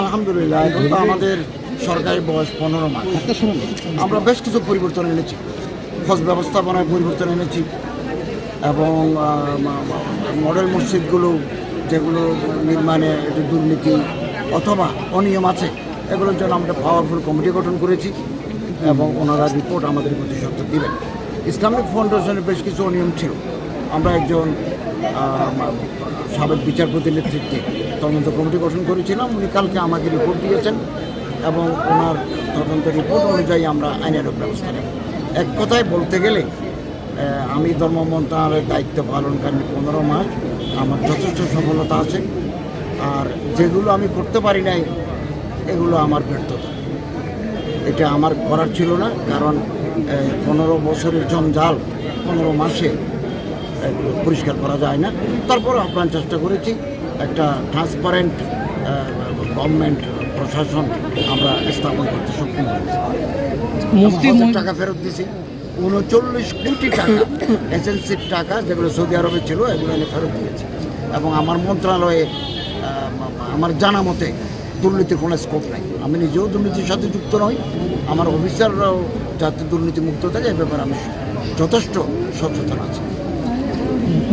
আলহামদুলিল্লাহ, এখন তো আমাদের সরকারি বয়স পনেরো মাস। আমরা বেশ কিছু পরিবর্তন এনেছি। খোঁজ ব্যবস্থাপনায় পরিবর্তন এনেছি এবং মডেল মসজিদগুলো যেগুলো নির্মাণে একটু দুর্নীতি অথবা অনিয়ম আছে, এগুলোর জন্য আমরা পাওয়ারফুল কমিটি গঠন করেছি এবং ওনারা রিপোর্ট আমাদের প্রতি সত্য দিবেন। ইসলামিক ফাউন্ডেশনের বেশ কিছু অনিয়ম ছিল। আমরা একজন সাবেক বিচারপতির নেতৃত্বে তদন্ত কমিটি গঠন করেছিলাম। উনি কালকে আমাকে রিপোর্ট দিয়েছেন এবং ওনার তদন্ত রিপোর্ট অনুযায়ী আমরা আইনের ব্যবস্থা নেব। এক কথায় বলতে গেলে আমি ধর্ম মন্ত্রণালয়ের দায়িত্ব পালনকারী পনেরো মাস। আমার যথেষ্ট সফলতা আছে। আর যেগুলো আমি করতে পারি নাই, এগুলো আমার ব্যর্থতা। এটা আমার করার ছিল না, কারণ পনেরো বছরের জঞ্জাল পনেরো মাসে পরিষ্কার করা যায় না। তারপরও আপ্রাণ চেষ্টা করেছি একটা ট্রান্সপারেন্ট গভর্নমেন্ট প্রশাসন আমরা স্থাপন করতে সক্ষম হয়েছি। টাকা ফেরত দিছি। উনচল্লিশ কোটি টাকা এজেন্সির টাকা যেগুলো সৌদি আরবে ছিল এগুলো এনে ফেরত দিয়েছে। এবং আমার মন্ত্রণালয়ে আমার জানা মতে দুর্নীতির কোনো স্কোপ নাই। আমি নিজেও দুর্নীতির সাথে যুক্ত নই। আমার অফিসাররাও যাতে দুর্নীতি মুক্ত থাকে এ ব্যাপারে আমি যথেষ্ট সচেতন আছি।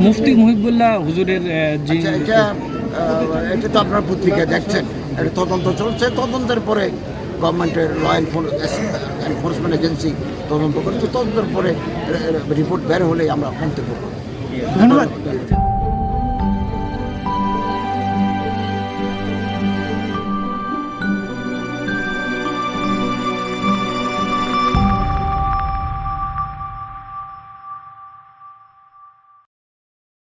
মুফতি মহিবুল্লাহ হুজুরের যে আচ্ছা এটা এটা তো আপনার পত্রিকায় দেখছেন। এটা তদন্ত চলছে। তদন্তের পরে গভর্নমেন্টের ল এনফোর্সমেন্ট এজেন্সি তদন্ত করছে। তদন্তের পরে রিপোর্ট বের হলেই আমরা মন্তব্য করব। ধন্যবাদ।